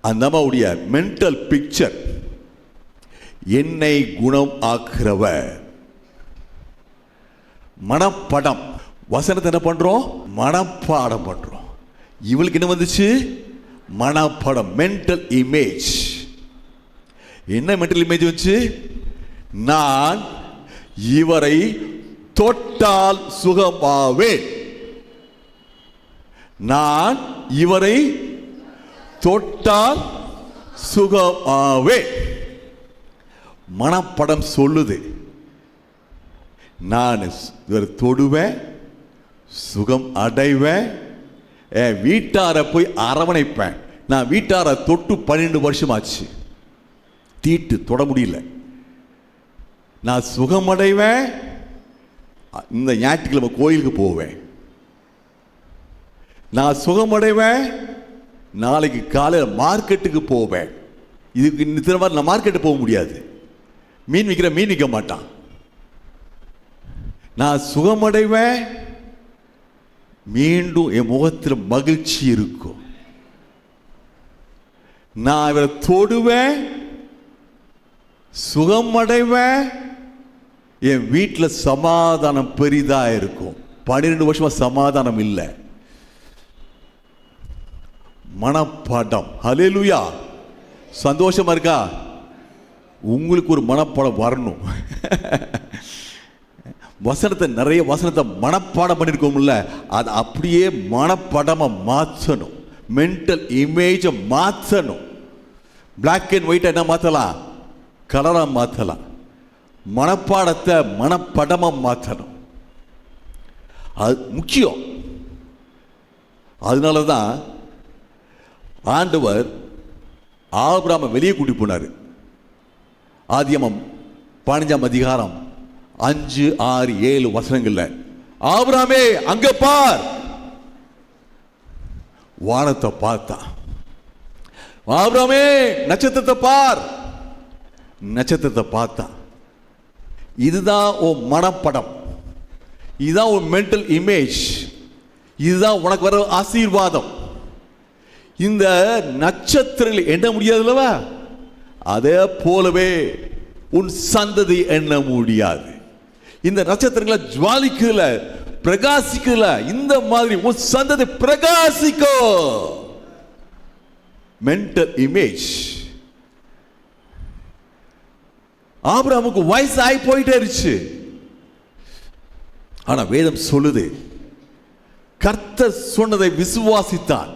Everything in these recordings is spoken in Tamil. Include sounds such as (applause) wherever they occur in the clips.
அந்த அம்மாவுடைய மென்டல் பிக்சர் என்னை குணம் ஆக்குறவ மனப்படம். வசனத்தை என்ன பண்றோம்? மனப்பாடம் பண்றோம். இவளுக்கு என்ன வந்துச்சு? மனப்படம் மென்டல் இமேஜ் என்ன மென்டல் இமேஜ் வந்துச்சு? நான் இவரை தொட்டால் சுகமாவேன். நான் இவரை தொட்டால் சுகமாவே. மனப்படம் சொல்லுது. நான் இவர் தொடுவேன் சுகம் அடைவேன் என் வீட்டாரை போய் அரவணைப்பேன். நான் வீட்டாரை தொட்டு பன்னெண்டு வருஷம் ஆச்சு தீட்டு தொட முடியல. நான் சுகமடைவேன் இந்த ஞாயிற்றுக்கிழமை கோயிலுக்கு போவேன். நான் சுகமடைவேன் நாளைக்கு காலையில் மார்க்கெட்டுக்கு போவேன். இதுக்கு இந்த மாதிரி நான் மார்க்கெட்டு போக முடியாது. மீன் விற்கிற மீன் விற்க மாட்டான். நான் சுகமடைவேன். மீண்டும் என் முகத்தில் மகிழ்ச்சி இருக்கும். நான் இவரை தொடுவேன். சுகமடைவேன். என் வீட்டில் சமாதானம் பெரிதாக இருக்கும். பன்னிரெண்டு வருஷமாக சமாதானம் இல்லை. மனப்பாடம். ஹalleluya சந்தோஷமா இருக்கா? உங்களுக்கு ஒரு மனப்பாடம் வரணும். (laughs) வசனத்தை நிறைய வசனத்தை மனப்பாடம் பண்ணியிருக்கோம்ல அதை அப்படியே மனப்படமாக மாற்றணும். மென்டல் இமேஜை மாற்றணும். பிளாக் அண்ட் ஒயிட்டை என்ன மாற்றலாம்? கலராக மாற்றலாம். மனப்பாடத்தை மனப்படமாக மாற்றணும். அது முக்கியம். அதனால தான் ஆண்டவர் ஆபிராம வெளியே கூட்டி போனார். ஆதியமம் பதினஞ்சாம் அதிகாரம் அஞ்சு ஆறு ஏழு வசனங்கள்ல ஆபிராமே அங்க பார். வானத்தை பார்த்தா ஆபிராமே நட்சத்திரத்தை பார். நட்சத்திரத்தை பார்த்தா இதுதான் உன் மனப்படம். இதுதான் உன் மென்டல் இமேஜ் இதுதான் உனக்கு வர ஆசீர்வாதம். இந்த நட்சத்திரங்கள் எண்ண முடியாதுல்லவா? அதே போலவே உன் சந்ததி எண்ண முடியாது. இந்த நட்சத்திரங்களை ஜுவாலிக்கல பிரகாசிக்கல இந்த மாதிரி உன் சந்ததி பிரகாசிக்கோ. மென்டல் இமேஜ் ஆபிரமுக்கு வயசு ஆகி போயிட்டே இருச்சு ஆனா வேதம் சொல்லுது கர்த்தர் சொன்னதை விசுவாசித்தான்.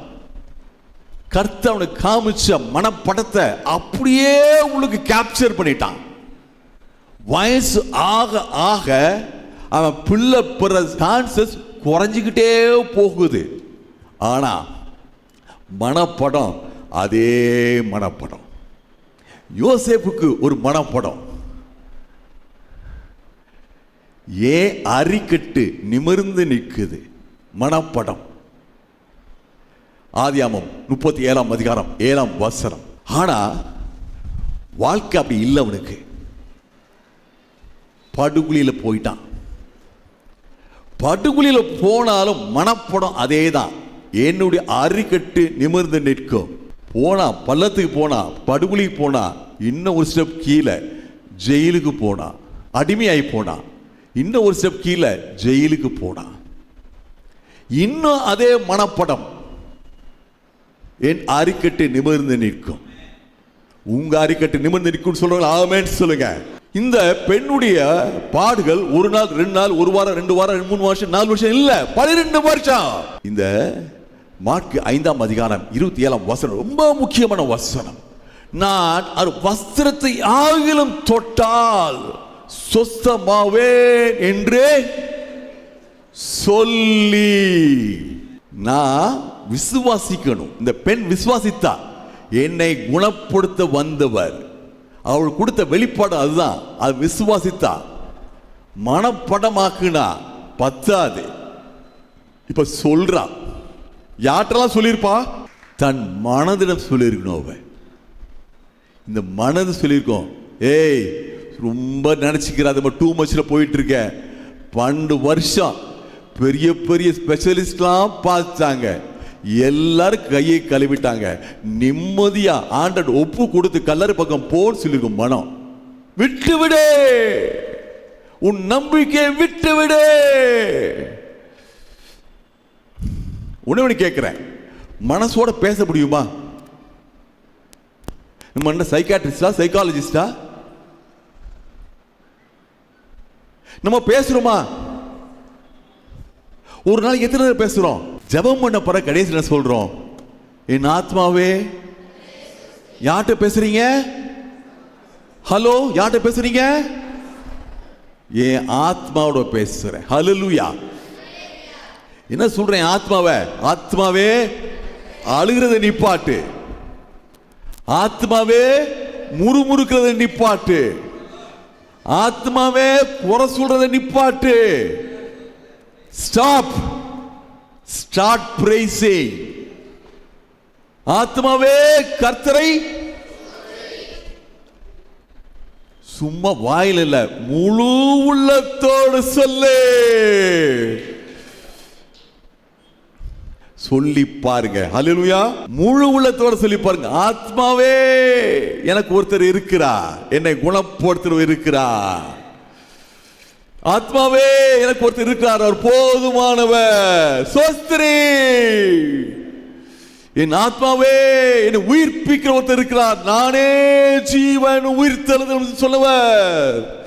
கர்த்த அவனுக்கு காமிச்ச மனப்படத்தை அப்படியே உங்களுக்கு கேப்சர் பண்ணிட்டான். வயசு ஆக ஆக அவன் பிள்ளை பிற சான்சஸ் குறைஞ்சிக்கிட்டே போகுது. ஆனா மனப்படம் அதே மனப்படம். யோசேப்புக்கு ஒரு மனப்படம். ஏன் அரிக்கட்டு நிமிர்ந்து நிற்குது மனப்படம். ஆதியாமம் முப்பத்தி ஏழாம் அதிகாரம் ஏழாம் வசனம். ஆனா வாழ்க்கை அப்படி இல்லை அவனுக்கு. படுகுழியில் போயிட்டான். படுகுழியில் போனாலும் மனப்படம் அதே தான் என்னுடைய அரிக்கட்டு நிமிர்ந்து நிற்கும் போனா பள்ளத்துக்கு போனா படுகுழிக்கு போனா இன்னும் ஒரு ஸ்டெப் கீழே ஜெயிலுக்கு போனா அடிமையாகி போனா இன்னும் ஒரு ஸ்டெப் கீழே ஜெயிலுக்கு போனா. இன்னும் அதே மனப்படம். என் அரிக்கட்டு நிமிர்ந்து நிற்கும். உங்க அரிக்கட்டு நிமிர்ந்து நிற்கும் சொல்றாங்க ஆமேன்னு சொல்லுங்க. இந்த பெண்ணுடைய பாடுகள் ஒரு நாள் ரெண்டு நாள் ஒரு வாரம் ரெண்டு வாரம் மூணு வருஷம் நாலு வருஷம் இல்ல பனிரெண்டு வருஷம். இந்த மார்க்கு ஐந்தாம் அதிகாரம் இருபத்தி ஏழாம் வசனம் ரொம்ப முக்கியமான வசனம். நான் அது வஸ்திரத்தை ஆகிலும் தொட்டால் சொஸ்தமாவேன் என்று சொல்லி நான் விசுவாசிக்கணும். இந்த பெண் விசுவாசித்தா என்னை குணப்படுத்த வந்தவர். அவள் கொடுத்த வெளிப்பாடு அதுதான். அது விசுவாசித்தா. மனப்படமாக்குனா பத்தாது. இப்ப சொல்றா. யார்ட்டெல்லாம் சொல்லியிருப்பா? தன் மனதிடம் சொல்லியிருக்கணும் அவ இந்த மனது சொல்லியிருக்கோம். ஏய் ரொம்ப நினச்சிக்கிறாத டூ மச்சில் போயிட்டு இருக்க பன்னெண்டு வருஷம் பெரிய பெரிய ஸ்பெஷலிஸ்ட்லாம் பார்த்தாங்க எல்லாரும் கையை கழுவிட்டாங்க. நிம்மதியா ஆண்டட் ஒப்பு கொடுத்து கல்லறு பக்கம் போர் சொல்லிருக்கும் மனம். விட்டுவிடு! உன் நம்பிக்கையை விட்டு விடு உணவனு கேட்கிறேன். மனசோட பேச முடியுமா? நம்ம என்ன சைக்காட்ரிஸ்டா சைக்காலஜிஸ்டா நம்ம பேசுறோமா? ஒரு நாள் எத்தனை நேரம் பேசுறோம்? ஜெபம் பண்ண பிறகு கடைசி என்ன சொல்றோம் என் ஆத்மாவே யார்கிட்ட பேசுறீங்க? ஹலோ யார்கிட்ட பேசுறீங்க? என் ஆத்மாவோட பேசுறேன். ஹalleluya என்ன சொல்றேன் ஆத்மாவை? ஆத்மாவே அழுகிறத நிப்பாட்டு. ஆத்மாவே முறுமுறுக்கிறத நிப்பாட்டு. ஆத்மாவே குறை சொல்றத நிப்பாட்டு. ஸ்டாப் ஸ்டார்ட் பிரைசிங் ஆத்மாவே கர்த்தரை. சும்மா வாயில் இல்ல முழு உள்ளத்தோடு சொல்லு. சொல்லி பாருங்க. அலுவயா முழு உள்ளத்தோட சொல்லி பாருங்க. ஆத்மாவே எனக்கு ஒருத்தர் இருக்கிறா என்னை குணப்படுத்துறவர் இருக்கிறா ஆத்மாவே எனக்கு ஒருத்தர் இருக்கிறார். அவர் போதுமானவர். சோஸ்திரி! என் ஆத்மாவே என்னை உயிர்ப்பிக்கிற ஒருத்தர் இருக்கிறார். நானே ஜீவன் உயிர் சொல்லுவர்.